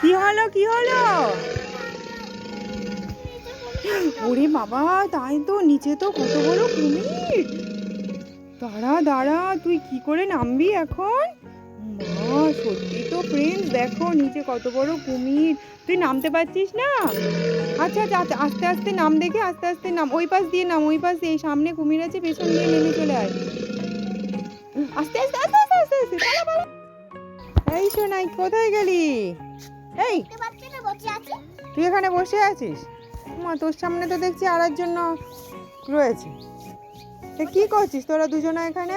কি হলো কি হলো? ওরে বাবা তাই তো নিচে তো কত বড় কুমির। দাঁড়া দাঁড়া তুই কি করে নামবি এখন? মা সত্যি তো ফ্রেন্ডস দেখো নিচে কত বড় কুমির। তুই নামতে পারছিস না? আচ্ছা আচ্ছা আচ্ছা, আস্তে আস্তে নাম দেখে আস্তে আস্তে নাম। ওই পাশ দিয়ে নাম ওই পাশ দিয়ে সামনে কুমির আছে পেছন দিয়ে নেমে চলে আয়। আস্তে আস্তে আস্তে আস্তে আস্তে আস্তে। এই শোনাই কোথায় গেলি? এই তুই এখানে বসে আছিস? মা তোর সামনে তো দেখছি আড়ার জন্য রয়েছে। কি করছিস? তোরা দুজনে এখানে?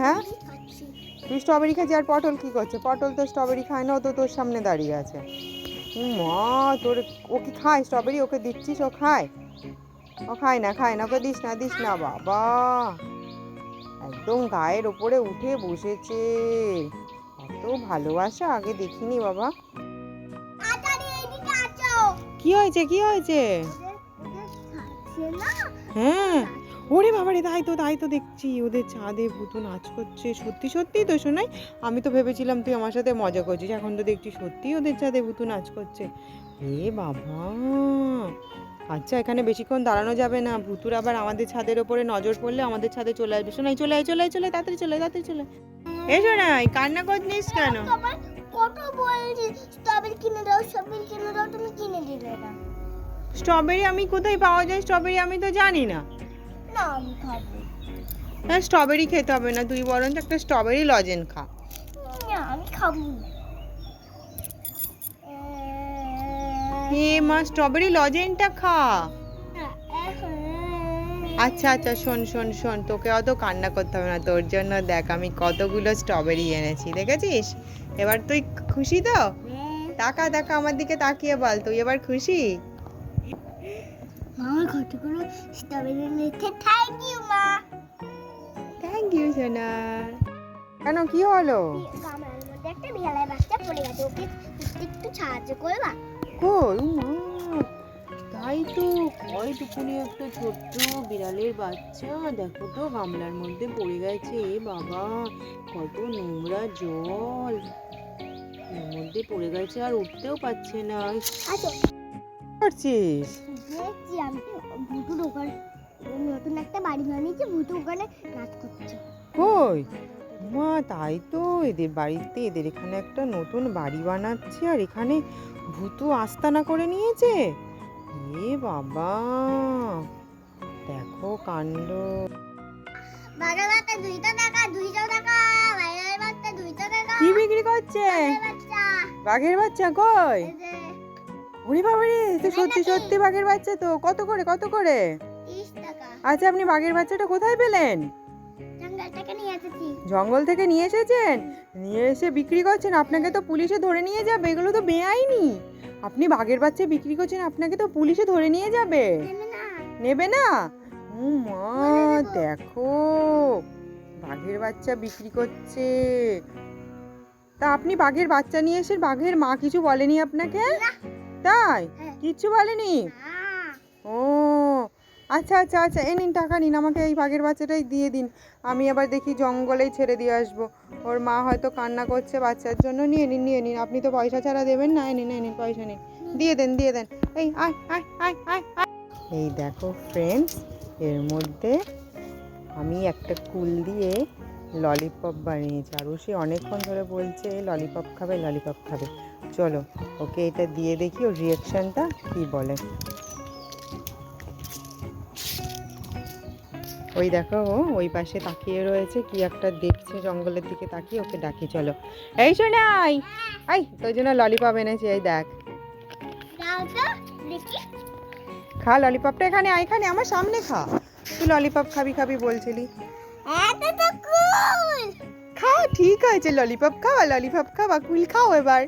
হ্যাঁ? তুই স্ট্রবেরি খাচ্ছিস? আর পটল কি করছে? পটল তো স্ট্রবেরি খায় না ও তো তোর সামনে দাঁড়িয়ে আছে। মা তোর ও কি খায়? স্ট্রবেরি ওকে দিচ্ছিস? ও খায়? ও খায় না খায় না ওকে দিস না দিস না বাবা। একদম গায়ের ওপরে উঠে বসেছে। এত ভালোবাসা আগে দেখিনি বাবা। কি হয়েছে কি হয়েছে। হ্যাঁ। ওরে বাবারে তাই তো তাই তো দেখছি ওদের ছাদে ভুতু নাচ করছে। সত্যি সত্যি তো শোনাই আমি তো ভেবেছিলাম তুই আমার সাথে মজা করছিস এখন তো দেখছি সত্যি ওদের ছাদে ভুতু নাচ করছে। এ বাবা। আচ্ছা এখানে বেশিক্ষণ দাঁড়ানো যাবে না ভুতুর আবার আমাদের ছাদের ওপরে নজর পড়লে আমাদের ছাদে চলে আসবে। শোনাই চলে আয় চলে আয় চলে তাড়াতাড়ি চলে তাড়াতাড়ি চলে আয়। এ শোনাই কান্না করছিস কেন? কত বলছি স্ট্রবেরি কিনে দাও স্ট্রবেরি কিনে দাও তুমি কিনে দিলে না। স্ট্রবেরি আমি কোথায় পাওয়া যায় স্ট্রবেরি আমি তো জানি না। না আমি খাব। হ্যাঁ স্ট্রবেরি খেতে হবে না তুই বরঞ্চ একটা স্ট্রবেরি লজেন খা। না আমি খাব না। হে মা স্ট্রবেরি লজেনটা খা। আচ্ছা আচ্ছা শোন শোন শোন তোকে অত কান্না করতে হবে না। তোর জন্য দেখ আমি কতগুলো স্ট্রবেরি এনেছি দেখেছিস? এবার তুই খুশি তো? তাকা তাকা আমার দিকে তাকিয়ে বল তুই এবার খুশি? আমার কতগুলো স্ট্রবেরি নিতে থ্যাংক ইউ মা। থ্যাংক ইউ সোনা। কেন কি হলো? মধ্যে একটা বাচ্চা পড়ে গেছে ওকে একটু সাহায্য করবা? কই মা? তাই তো কয় টুকুনি একটা ছোট্ট বিড়ালের বাচ্চা। দেখো তো গামলার মধ্যে পড়ে গেছে। বাবা কত নোংরা জল। এর মধ্যে পড়ে গেছে আর উঠতেও পারছে না। ইস, আচ্ছা। আমি ভুতুর ওখানে নতুন একটা বাড়ি বানিয়েছে ভুতু ওখানে নাচ করছে। কই? মা তাই তো এদের বাড়িতে এদের এখানে একটা নতুন বাড়ি বানাচ্ছে আর এখানে ভূতু আস্তানা করে নিয়েছে। এ বাবা দেখো কাণ্ড। বাঘের বাচ্চা দুইটা টাকা দুইশো টাকা বাঘের বাচ্চা দুইশো টাকা। কি বিক্রি করছে? বাঘের বাচ্চা। কই? ওরে বাবারে তো সত্যি সত্যি বাঘের বাচ্চা তো। কত করে কত করে? আচ্ছা আপনি বাঘের বাচ্চাটা কোথায় পেলেন? জঙ্গল থেকে নিয়ে এসেছেন? নিয়ে এসে বিক্রি করছেন? আপনাকে তো পুলিশে ধরে নিয়ে যাবে। এগুলো তো বেআইনি। আপনি বাঘের বাচ্চা বিক্রি করছেন আপনাকে তো পুলিশে ধরে নিয়ে যাবে। নেবে না। ও মা দেখো বাঘের বাচ্চা বিক্রি করছে। তা আপনি বাঘের বাচ্চা নিয়ে এসে বাঘের মা কিছু বলেনি আপনাকে? তাই? কিছু কিচ্ছু বলেনি? ও আচ্ছা আচ্ছা আচ্ছা এ নিন, টাকা নিন, আমাকে এই বাঘের বাচ্চাটাই দিয়ে দিন। আমি আবার দেখি জঙ্গলেই ছেড়ে দিয়ে আসব। ওর মা হয়তো কান্না করছে বাচ্চার জন্য। নিয়ে নিন নিয়ে নিন, আপনি তো পয়সা ছাড়া দেবেন না। নিন নিন, পয়সা নিন। দিয়ে দেন দিয়ে দেন। এই, আয় আয় আয় আয় আয়। এই দেখো ফ্রেন্ডস এর মধ্যে আমি একটা কুল দিয়ে ললিপপ বানিয়েছি। আর সে অনেকক্ষণ ধরে বলছে ললিপপ খাবে ললিপপ খাবে। চলো, ওকে এটা দিয়ে দেখি, ওর রিয়াকশনটা কি বলে। ওই দেখো ও ওই পাশে তাকিয়ে রয়েছে কি একটা দেখছে জঙ্গলের দিকে তাকিয়ে ওকে ডাকি চলো। এই শোনাই আই তোর জন্য ললিপপ এনেছি এই দেখ। খা ললিপপটা এখানে আয় এখানে আমার সামনে খা। তুই ললিপপ খাবি খাবি বলছিলি। খা ঠিক আছে ললিপপ খাওয়া ললিপপ খাওয়া কুল খাও এবার।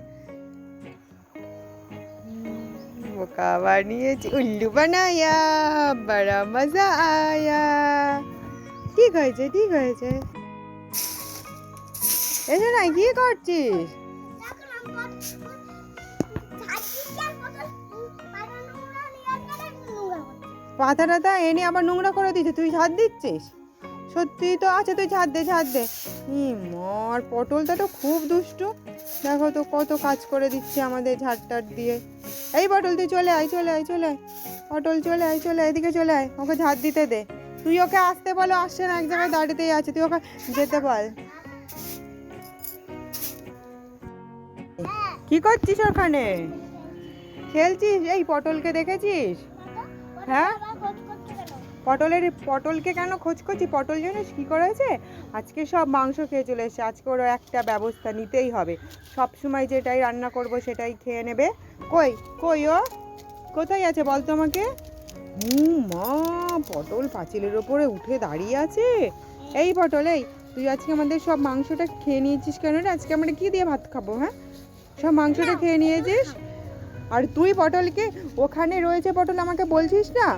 বোকা বানিয়েছি উল্লু বানায়া বড়া মজা আয়া ঠিক হয়েছে ঠিক হয়েছে এসে না কি করছিস পাতা টাতা এনে আবার নোংরা করে দিচ্ছে তুই ঝাড় দিচ্ছিস সত্যি তো আচ্ছা তুই ঝাড় দে ঝাড় দে মর পটলটা তো খুব দুষ্টু দেখো তো কত কাজ করে দিচ্ছে আমাদের ঝাড় ঝাড়টার দিয়ে। এই পটল, তুই চলে আয় চলে আয় চলে আয়। পটল, চলে আয়, চলে এদিকে চলে আয়, ওকে ঝাঁট দিতে দে। তুই ওকে আসতে বলো আসছে না, এক জায়গায় দাঁড়িতেই আছে, তুই ওকে যেতে বল। কি করছিস ওখানে? খেলছিস? এই পটলকে দেখেছিস? হ্যাঁ? পটলের পটলকে কেন খোঁজ করছি পটল জানিস কী করেছে? আজকে সব মাংস খেয়ে চলে এসেছে। আজকে ওর একটা ব্যবস্থা নিতেই হবে। সব সময় যেটাই রান্না করব সেটাই খেয়ে নেবে। কই? কই ও? কোথায় আছে বল তো আমাকে? হুম মা পটল পাঁচিলের ওপরে উঠে দাঁড়িয়ে আছে। এই পটল এই তুই আজকে আমাদের সব মাংসটা খেয়ে নিয়েছিস কেন রে? আজকে আমরা কি দিয়ে ভাত খাব হ্যাঁ? সব মাংসটা খেয়ে নিয়েছিস? আর তুই পটলকে ওখানে রয়েছে পটল আমাকে বলছিস না?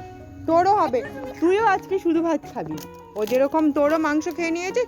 তোরও হবে। তুইও আজকে শুধু ভাত খাবি। ও যেরকম তোরও মাংস খেয়ে নিয়েছে